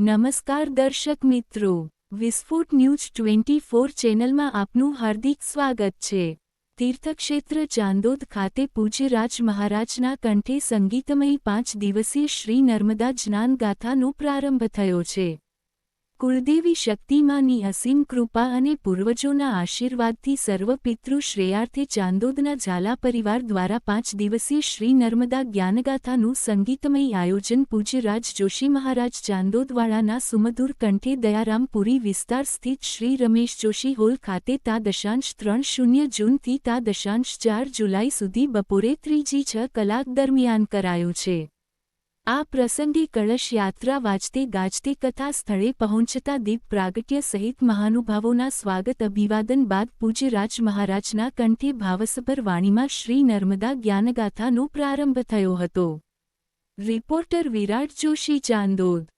નમસ્કાર દર્શક મિત્રો, વિસ્ફોટ ન્યૂઝ ટ્વેન્ટી ફોર ચેનલમાં આપનું હાર્દિક સ્વાગત છે. તીર્થક્ષેત્ર ચાંદોદ ખાતે પૂજ્યરાજ મહારાજના કંઠે સંગીતમય પાંચ દિવસીય શ્રી નર્મદા જ્ઞાનગાથાનો પ્રારંભ થયો છે. કુળદેવી શક્તિમાની અસીમ કૃપા અને પૂર્વજોના આશીર્વાદથી સર્વ પિતૃ શ્રેયાર્થે ચાંદોદના ઝાલા પરિવાર દ્વારા પાંચ દિવસીય શ્રી નર્મદા જ્ઞાનગાથાનું સંગીતમય આયોજન પૂજ્યરાજ જોશી મહારાજ ચાંદોદવાળાના સુમધુર કંઠે દયારામપુરી વિસ્તાર સ્થિત શ્રી રમેશ જોશી હોલ ખાતે તા દશાંશ ત્રણ શૂન્ય જૂનથી તા દશાંશ ચાર જુલાઈ સુધી બપોરે ત્રીજી છ કલાક દરમિયાન કરાયું છે. આ પ્રસંગે કળશ યાત્રા વાંચતી ગાજતી કથા સ્થળે પહોંચતા દીપ પ્રાગટ્ય સહિત મહાનુભાવોના સ્વાગત અભિવાદન બાદ પૂજ્ય રાજ મહારાજના કંઠે ભાવસભર વાણીમાં શ્રી નર્મદા જ્ઞાનગાથાનો પ્રારંભ થયો હતો. રિપોર્ટર વિરાટ જોશી ચાંદોદ.